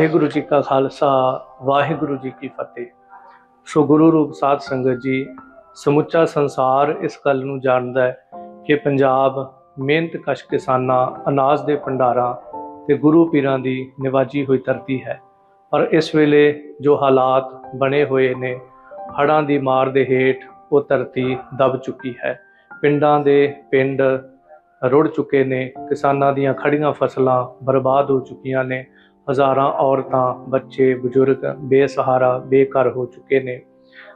ਵਾਹਿਗੁਰੂ ਜੀ ਕਾ ਖਾਲਸਾ, ਵਾਹਿਗੁਰੂ ਜੀ ਕੀ ਫਤਿਹ। ਸੋ ਗੁਰੂ ਰੂਪ ਸਾਧ ਸੰਗਤ ਜੀ, ਸਮੁੱਚਾ ਸੰਸਾਰ ਇਸ ਗੱਲ ਨੂੰ ਜਾਣਦਾ ਹੈ ਕਿ ਪੰਜਾਬ ਮਿਹਨਤ ਕਸ਼ ਕਿਸਾਨਾਂ, ਅਨਾਜ ਦੇ ਭੰਡਾਰਾਂ ਤੇ ਗੁਰੂ ਪੀਰਾਂ ਦੀ ਨਿਵਾਜੀ ਹੋਈ ਧਰਤੀ ਹੈ। ਪਰ ਇਸ ਵੇਲੇ ਜੋ ਹਾਲਾਤ ਬਣੇ ਹੋਏ ਨੇ, ਹੜ੍ਹਾਂ ਦੀ ਮਾਰ ਦੇ ਹੇਠ ਉਹ ਧਰਤੀ ਦਬ ਚੁੱਕੀ ਹੈ। ਪਿੰਡਾਂ ਦੇ ਪਿੰਡ ਰੁੜ ਚੁੱਕੇ ਨੇ, ਕਿਸਾਨਾਂ ਦੀਆਂ ਖੜੀਆਂ ਫਸਲਾਂ ਬਰਬਾਦ ਹੋ ਚੁੱਕੀਆਂ ਨੇ ਹਜ਼ਾਰਾਂ ਔਰਤਾਂ, ਬੱਚੇ, ਬਜ਼ੁਰਗ ਬੇਸਹਾਰਾ, ਬੇਘਰ ਹੋ ਚੁੱਕੇ ਨੇ।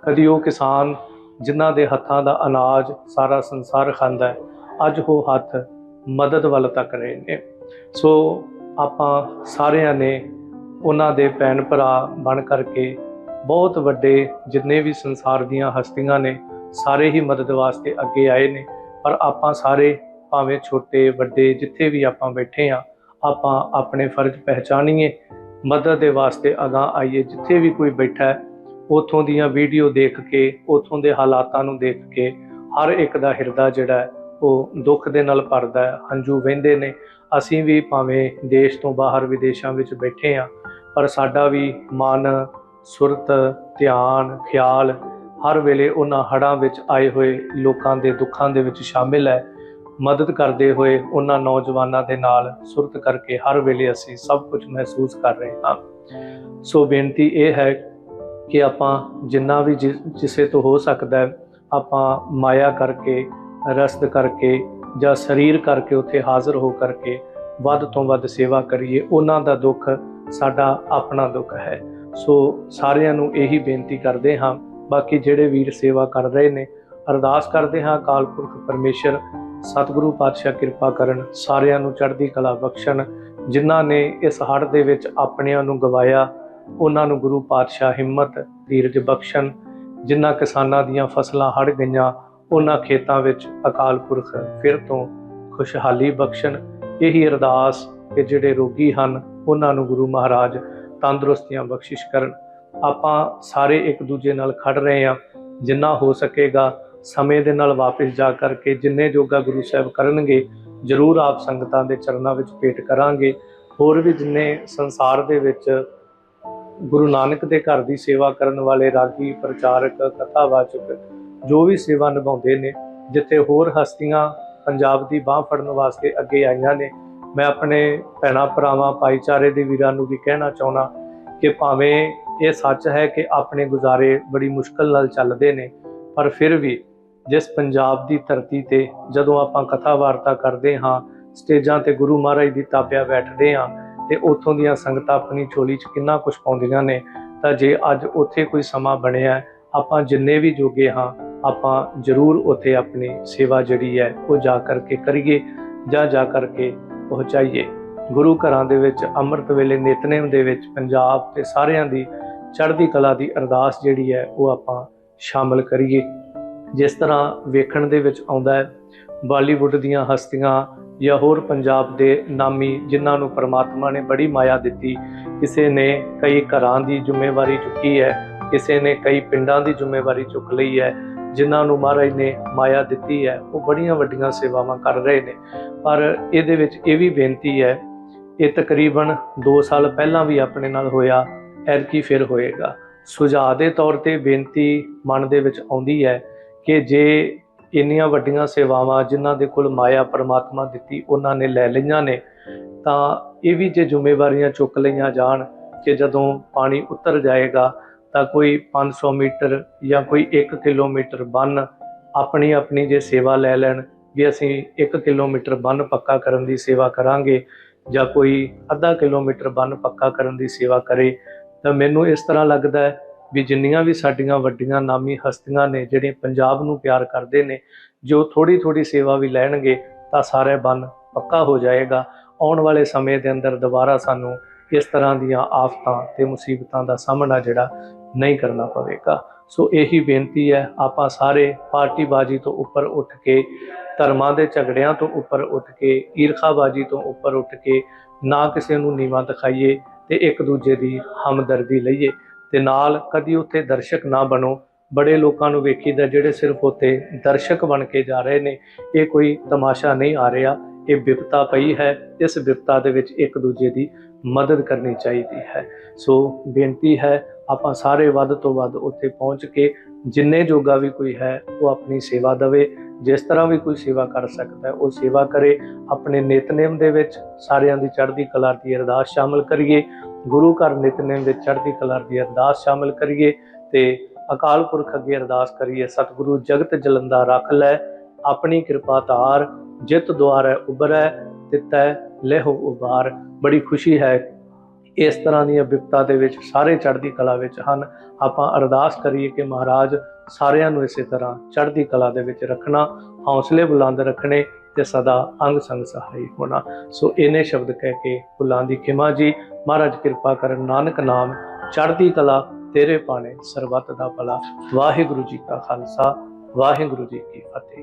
ਕਦੀ ਉਹ ਕਿਸਾਨ ਜਿਨ੍ਹਾਂ ਦੇ ਹੱਥਾਂ ਦਾ ਅਨਾਜ ਸਾਰਾ ਸੰਸਾਰ ਖਾਂਦਾ ਹੈ, ਅੱਜ ਉਹ ਹੱਥ ਮਦਦ ਵੱਲ ਤੱਕ ਰਹੇ ਨੇ। ਸੋ ਆਪਾਂ ਸਾਰਿਆਂ ਨੇ ਉਹਨਾਂ ਦੇ ਭੈਣ ਭਰਾ ਬਣ ਕਰਕੇ ਬਹੁਤ ਵੱਡੇ ਜਿੰਨੇ ਵੀ ਸੰਸਾਰ ਦੀਆਂ ਹਸਤੀਆਂ ਨੇ, ਸਾਰੇ ਹੀ ਮਦਦ ਵਾਸਤੇ ਅੱਗੇ ਆਏ ਨੇ। ਪਰ ਆਪਾਂ ਸਾਰੇ ਭਾਵੇਂ ਛੋਟੇ, ਵੱਡੇ, ਜਿੱਥੇ ਵੀ ਆਪਾਂ ਬੈਠੇ ਆ ਆਪਾਂ ਆਪਣੇ ਫਰਜ਼ ਪਹਿਚਾਨੀਏ, ਮਦਦ ਦੇ ਵਾਸਤੇ ਅਗਾਹ ਆਈਏ। ਜਿੱਥੇ ਵੀ ਕੋਈ ਬੈਠਾ ਹੈ, ਉਥੋਂ ਦੀਆਂ ਵੀਡੀਓ ਦੇਖ ਕੇ, ਉਥੋਂ ਦੇ ਹਾਲਾਤਾਂ ਨੂੰ ਦੇਖ ਕੇ, ਹਰ ਇੱਕ ਦਾ ਹਿਰਦਾ ਜਿਹੜਾ ਹੈ, ਉਹ ਦੁੱਖ ਦੇ ਨਾਲ ਭਰਦਾ ਹੈ, ਹੰਝੂ ਵਹਿੰਦੇ ਨੇ। ਅਸੀਂ ਵੀ ਭਾਵੇਂ ਦੇਸ਼ ਤੋਂ ਬਾਹਰ ਵਿਦੇਸ਼ਾਂ ਵਿੱਚ ਬੈਠੇ ਆ ਪਰ ਸਾਡਾ ਵੀ ਮਨ, ਸੁਰਤ, ਧਿਆਨ, ਖਿਆਲ ਹਰ ਵੇਲੇ ਉਹਨਾਂ ਹੜਾਂ ਵਿੱਚ ਆਏ ਹੋਏ ਲੋਕਾਂ ਦੇ ਦੁੱਖਾਂ ਦੇ ਵਿੱਚ ਸ਼ਾਮਿਲ ਹੈ। ਮਦਦ ਕਰਦੇ ਹੋਏ ਉਹਨਾਂ ਨੌਜਵਾਨਾਂ ਦੇ ਨਾਲ ਸੁਰਤ ਕਰਕੇ ਹਰ ਵੇਲੇ ਅਸੀਂ ਸਭ ਕੁਝ ਮਹਿਸੂਸ ਕਰ ਰਹੇ ਹਾਂ। ਸੋ ਬੇਨਤੀ ਇਹ ਹੈ ਕਿ ਆਪਾਂ ਜਿੰਨਾ ਵੀ ਜਿ- ਜਿਸੇ ਤੋਂ ਹੋ ਸਕਦਾ ਹੈ, ਆਪਾਂ ਮਾਇਆ ਕਰਕੇ, ਰਸਦ ਕਰਕੇ ਜਾਂ ਸਰੀਰ ਕਰਕੇ ਉੱਥੇ ਹਾਜ਼ਰ ਹੋ ਕਰਕੇ ਵੱਧ ਤੋਂ ਵੱਧ ਸੇਵਾ ਕਰੀਏ, ਉਹਨਾਂ ਦਾ ਦੁੱਖ ਸਾਡਾ ਆਪਣਾ ਦੁੱਖ ਹੈ। ਸੋ ਸਾਰਿਆਂ ਨੂੰ ਇਹੀ ਬੇਨਤੀ ਕਰਦੇ ਹਾਂ, ਬਾਕੀ ਜਿਹੜੇ ਵੀਰ ਸੇਵਾ ਕਰ ਰਹੇ ਨੇ, ਅਰਦਾਸ ਕਰਦੇ ਹਾਂ ਅਕਾਲ ਪੁਰਖ ਪਰਮੇਸ਼ਰ ਸਤਿਗੁਰੂ ਪਾਤਸ਼ਾਹ ਕਿਰਪਾ ਕਰਨ ਸਾਰਿਆਂ ਨੂੰ ਚੜ੍ਹਦੀ ਕਲਾ ਬਖਸ਼ਣ, ਜਿਨ੍ਹਾਂ ਨੇ ਇਸ ਹੜ੍ਹ ਦੇ ਵਿੱਚ ਆਪਣਿਆਂ ਨੂੰ ਗਵਾਇਆ, ਉਹਨਾਂ ਨੂੰ ਗੁਰੂ ਪਾਤਸ਼ਾਹ ਹਿੰਮਤ, ਧੀਰਜ ਬਖਸ਼ਣ, ਜਿਨ੍ਹਾਂ ਕਿਸਾਨਾਂ ਦੀਆਂ ਫਸਲਾਂ ਹੜ੍ਹ ਗਈਆਂ, ਉਹਨਾਂ ਖੇਤਾਂ ਵਿੱਚ ਅਕਾਲ ਪੁਰਖ ਫਿਰ ਤੋਂ ਖੁਸ਼ਹਾਲੀ ਬਖਸ਼ਣ। ਇਹੀ ਅਰਦਾਸ ਕਿ ਜਿਹੜੇ ਰੋਗੀ ਹਨ, ਉਹਨਾਂ ਨੂੰ ਗੁਰੂ ਮਹਾਰਾਜ ਤੰਦਰੁਸਤੀਆਂ ਬਖਸ਼ਿਸ਼ ਕਰਨ। ਆਪਾਂ ਸਾਰੇ ਇੱਕ ਦੂਜੇ ਨਾਲ ਖੜ ਰਹੇ ਹਾਂ। ਜਿੰਨਾ ਹੋ ਸਕੇਗਾ ਸਮੇਂ ਦੇ ਨਾਲ ਵਾਪਸ ਜਾ ਕਰਕੇ ਜਿੰਨੇ ਜੋਗਾ ਗੁਰੂ ਸਾਹਿਬ ਕਰਨਗੇ, ਜ਼ਰੂਰ ਆਪ ਸੰਗਤਾਂ ਦੇ ਚਰਨਾਂ ਵਿੱਚ ਭੇਟ ਕਰਾਂਗੇ। ਹੋਰ ਵੀ ਜਿੰਨੇ ਸੰਸਾਰ ਦੇ ਵਿੱਚ ਗੁਰੂ ਨਾਨਕ ਦੇ ਘਰ ਦੀ ਸੇਵਾ ਕਰਨ ਵਾਲੇ ਰਾਗੀ, ਪ੍ਰਚਾਰਕ, ਕਥਾਵਾਚਕ ਜੋ ਵੀ ਸੇਵਾ ਨਿਭਾਉਂਦੇ ਨੇ, ਜਿੱਥੇ ਹੋਰ ਹਸਤੀਆਂ ਪੰਜਾਬ ਦੀ ਬਾਹ ਫੜਨ ਵਾਸਤੇ ਅੱਗੇ ਆਈਆਂ ਨੇ, ਮੈਂ ਆਪਣੇ ਭੈਣਾਂ, ਭਰਾਵਾਂ, ਭਾਈਚਾਰੇ ਦੇ ਵੀਰਾਂ ਨੂੰ ਵੀ ਕਹਿਣਾ ਚਾਹੁੰਦਾ ਕਿ ਭਾਵੇਂ ਇਹ ਸੱਚ ਹੈ ਕਿ ਆਪਣੇ ਗੁਜ਼ਾਰੇ ਬੜੀ ਮੁਸ਼ਕਲ ਨਾਲ ਚੱਲਦੇ ਨੇ, ਪਰ ਫਿਰ ਵੀ ਜਿਸ ਪੰਜਾਬ ਦੀ ਧਰਤੀ ਤੇ ਜਦੋਂ ਆਪਾਂ ਕਥਾ ਵਾਰਤਾ ਕਰਦੇ ਹਾਂ, ਸਟੇਜਾਂ ਤੇ ਗੁਰੂ ਮਹਾਰਾਜ ਦੀ ਤਾਬਿਆ ਬੈਠਦੇ ਹਾਂ ਤੇ ਉੱਥੋਂ ਦੀਆਂ ਸੰਗਤਾਂ ਆਪਣੀ ਝੋਲੀ 'ਚ ਕਿੰਨਾ ਕੁਝ ਪਾਉਂਦੀਆਂ ਨੇ, ਤਾਂ ਜੇ ਅੱਜ ਉੱਥੇ ਕੋਈ ਸਮਾਂ ਬਣਿਆ ਆਪਾਂ ਜਿੰਨੇ ਵੀ ਜੋਗੇ ਹਾਂ, ਆਪਾਂ ਜ਼ਰੂਰ ਉੱਥੇ ਆਪਣੀ ਸੇਵਾ ਜਿਹੜੀ ਹੈ, ਉਹ ਜਾ ਕਰਕੇ ਕਰੀਏ, ਜਾਂ ਜਾ ਕਰਕੇ ਪਹੁੰਚਾਈਏ। ਗੁਰੂ ਘਰਾਂ ਦੇ ਵਿੱਚ, ਅੰਮ੍ਰਿਤ ਵੇਲੇ ਨਿਤਨੇਮ ਦੇ ਵਿੱਚ ਪੰਜਾਬ ਤੇ ਸਾਰਿਆਂ ਦੀ ਚੜ੍ਹਦੀ ਕਲਾ ਦੀ ਅਰਦਾਸ ਜਿਹੜੀ ਹੈ, ਉਹ ਆਪਾਂ ਸ਼ਾਮਲ ਕਰੀਏ। ਜਿਸ ਤਰ੍ਹਾਂ ਵੇਖਣ ਦੇ ਵਿੱਚ ਆਉਂਦਾ ਹੈ, ਬਾਲੀਵੁੱਡ ਦੀਆਂ ਹਸਤੀਆਂ ਜਾਂ ਹੋਰ ਪੰਜਾਬ ਦੇ ਨਾਮੀ ਜਿਨ੍ਹਾਂ ਨੂੰ ਪਰਮਾਤਮਾ ਨੇ ਬੜੀ ਮਾਇਆ ਦਿੱਤੀ, ਕਿਸੇ ਨੇ ਕਈ ਘਰਾਂ ਦੀ ਜ਼ਿੰਮੇਵਾਰੀ ਚੁੱਕੀ ਹੈ, ਕਿਸੇ ਨੇ ਕਈ ਪਿੰਡਾਂ ਦੀ ਜ਼ਿੰਮੇਵਾਰੀ ਚੁੱਕ ਲਈ ਹੈ, ਜਿਨ੍ਹਾਂ ਨੂੰ ਮਹਾਰਾਜ ਨੇ ਮਾਇਆ ਦਿੱਤੀ ਹੈ, ਉਹ ਬੜੀਆਂ ਵੱਡੀਆਂ ਸੇਵਾਵਾਂ ਕਰ ਰਹੇ ਨੇ। ਪਰ ਇਹਦੇ ਵਿੱਚ ਇਹ ਵੀ ਬੇਨਤੀ ਹੈ, ਇਹ ਤਕਰੀਬਨ 2 ਸਾਲ ਪਹਿਲਾਂ ਵੀ ਆਪਣੇ ਨਾਲ ਹੋਇਆ ਐਰਕੀ ਫਿਰ ਹੋਏਗਾ। ਸੁਝਾਅ ਦੇ ਤੌਰ ਤੇ ਬੇਨਤੀ ਮਨ ਦੇ ਵਿੱਚ ਆਉਂਦੀ ਹੈ ਕਿ ਜੇ ਇੰਨੀਆਂ ਵੱਡੀਆਂ ਸੇਵਾਵਾਂ ਜਿਨ੍ਹਾਂ ਦੇ ਕੋਲ ਮਾਇਆ ਪਰਮਾਤਮਾ ਦਿੱਤੀ ਉਹਨਾਂ ਨੇ ਲੈ ਲਈਆਂ ਨੇ, ਤਾਂ ਇਹ ਵੀ ਜੇ ਜ਼ਿੰਮੇਵਾਰੀਆਂ ਚੁੱਕ ਲਈਆਂ ਜਾਣ ਕਿ ਜਦੋਂ ਪਾਣੀ ਉਤਰ ਜਾਏਗਾ, ਤਾਂ ਕੋਈ 500 ਮੀਟਰ ਜਾਂ ਕੋਈ 1 ਕਿਲੋਮੀਟਰ ਬੰਨ ਆਪਣੀ ਆਪਣੀ ਜੇ ਸੇਵਾ ਲੈ ਲੈਣ, ਵੀ ਅਸੀਂ 1 ਕਿਲੋਮੀਟਰ ਬੰਨ ਪੱਕਾ ਕਰਨ ਦੀ ਸੇਵਾ ਕਰਾਂਗੇ ਜਾਂ ਕੋਈ ਅੱਧਾ ਕਿਲੋਮੀਟਰ ਬੰਨ ਪੱਕਾ ਕਰਨ ਦੀ ਸੇਵਾ ਕਰੇ, ਤਾਂ ਮੈਨੂੰ ਇਸ ਤਰ੍ਹਾਂ ਲੱਗਦਾ ਹੈ ਵੀ ਜਿੰਨੀਆਂ ਵੀ ਸਾਡੀਆਂ ਵੱਡੀਆਂ ਨਾਮੀ ਹਸਤੀਆਂ ਨੇ ਜਿਹੜੇ ਪੰਜਾਬ ਨੂੰ ਪਿਆਰ ਕਰਦੇ ਨੇ, ਜੋ ਥੋੜੀ ਥੋੜੀ ਸੇਵਾ ਵੀ ਲੈਣਗੇ, ਤਾਂ ਸਾਰੇ ਬੰਨ ਪੱਕਾ ਹੋ ਜਾਏਗਾ। ਆਉਣ ਵਾਲੇ ਸਮੇਂ ਦੇ ਅੰਦਰ ਦੁਬਾਰਾ ਸਾਨੂੰ ਇਸ ਤਰ੍ਹਾਂ ਦੀਆਂ ਆਫਤਾਂ ਤੇ ਮੁਸੀਬਤਾਂ ਦਾ ਸਾਹਮਣਾ ਜਿਹੜਾ ਨਹੀਂ ਕਰਨਾ ਪਵੇਗਾ। ਸੋ ਇਹੀ ਬੇਨਤੀ ਹੈ, ਆਪਾਂ ਸਾਰੇ ਪਾਰਟੀਬਾਜ਼ੀ ਤੋਂ ਉੱਪਰ ਉੱਠ ਕੇ, ਧਰਮਾਂ ਦੇ ਝਗੜਿਆਂ ਤੋਂ ਉੱਪਰ ਉੱਠ ਕੇ, ਈਰਖਾਬਾਜ਼ੀ ਤੋਂ ਉੱਪਰ ਉੱਠ ਕੇ ਨਾ ਕਿਸੇ ਨੂੰ ਨੀਵਾਂ ਦਿਖਾਈਏ ਤੇ ਇੱਕ ਦੂਜੇ ਦੀ ਹਮਦਰਦੀ ਲਈਏ। ਤੇ ਨਾਲ ਕਦੀ ਉੱਥੇ ਦਰਸ਼ਕ ਨਾ ਬਣੋ। ਬੜੇ ਲੋਕਾਂ ਨੂੰ ਵੇਖੀਦਾ ਜਿਹੜੇ ਸਿਰਫ ਉੱਥੇ ਦਰਸ਼ਕ ਬਣ ਕੇ ਜਾ ਰਹੇ ਨੇ। ਇਹ ਕੋਈ ਤਮਾਸ਼ਾ ਨਹੀਂ ਆ ਰਿਹਾ। ਇਹ ਵਿਪਤਾ ਪਈ ਹੈ। ਇਸ ਵਿਪਤਾ ਦੇ ਵਿੱਚ ਇੱਕ ਦੂਜੇ ਦੀ ਮਦਦ ਕਰਨੀ ਚਾਹੀਦੀ ਹੈ। ਸੋ ਬੇਨਤੀ ਹੈ, ਆਪਾਂ ਸਾਰੇ ਵੱਧ ਤੋਂ ਵੱਧ ਉੱਥੇ ਪਹੁੰਚ ਕੇ ਜਿੰਨੇ ਜੋਗਾ ਵੀ ਕੋਈ ਹੈ, ਉਹ ਆਪਣੀ ਸੇਵਾ ਦੇਵੇ। ਜਿਸ ਤਰ੍ਹਾਂ ਵੀ ਕੋਈ ਸੇਵਾ ਕਰ ਸਕਦਾ ਹੈ, ਉਹ ਸੇਵਾ ਕਰੇ। ਆਪਣੇ ਨਿਤਨੇਮ ਦੇ ਵਿੱਚ ਸਾਰਿਆਂ ਦੀ ਚੜ੍ਹਦੀ ਕਲਾ ਦੀ ਅਰਦਾਸ ਸ਼ਾਮਲ ਕਰੀਏ। ਗੁਰੂ ਘਰ ਨਿਤਨੇਮ ਦੇ ਚੜ੍ਹਦੀ ਕਲਾ ਦੀ ਅਰਦਾਸ ਸ਼ਾਮਿਲ ਕਰੀਏ ਤੇ ਅਕਾਲ ਪੁਰਖ ਅੱਗੇ ਅਰਦਾਸ ਕਰੀਏ, ਸਤਿਗੁਰੂ ਜਗਤ ਜਲੰਦਾ ਰੱਖ ਲੈ, ਆਪਣੀ ਕਿਰਪਾ ਧਾਰ, ਜਿਤ ਦੁਆਰੈ ਉਬਰੈ ਤਿਤੈ, ਲਹਿੋ ਉਬਾਰ ਬੜੀ ਖੁਸ਼ੀ ਹੈ ਇਸ ਤਰ੍ਹਾਂ ਦੀਆਂ ਵਿਪਤਾ ਦੇ ਵਿੱਚ, ਸਾਰੇ ਚੜ੍ਹਦੀ ਕਲਾ ਵਿੱਚ ਹਨ। ਆਪਾਂ ਅਰਦਾਸ ਕਰੀਏ ਕਿ ਮਹਾਰਾਜ ਸਾਰਿਆਂ ਨੂੰ ਇਸੇ ਤਰ੍ਹਾਂ ਚੜ੍ਹਦੀ ਕਲਾ ਦੇ ਵਿੱਚ ਰੱਖਣਾ, ਹੌਸਲੇ ਬੁਲੰਦ ਰੱਖਣੇ ਤੇ ਸਦਾ ਅੰਗ ਸੰਗ ਸਹਾਈ ਹੋਣਾ। ਸੋ ਇਹਨੇ ਸ਼ਬਦ ਕਹਿ ਕੇ ਫੁੱਲਾਂ ਦੀ ਖਿਮਾ ਜੀ, ਮਹਾਰਾਜ ਕਿਰਪਾ ਕਰਨ ਨਾਨਕ ਨਾਮ, ਚੜ੍ਹਦੀ ਕਲਾ ਤੇਰੇ ਪਾਣੇ ਸਰਬੱਤ ਦਾ ਭਲਾ। ਵਾਹਿਗੁਰੂ ਜੀ ਕਾ ਖਾਲਸਾ, ਵਾਹਿਗੁਰੂ ਜੀ ਕੀ ਫਤਿਹ।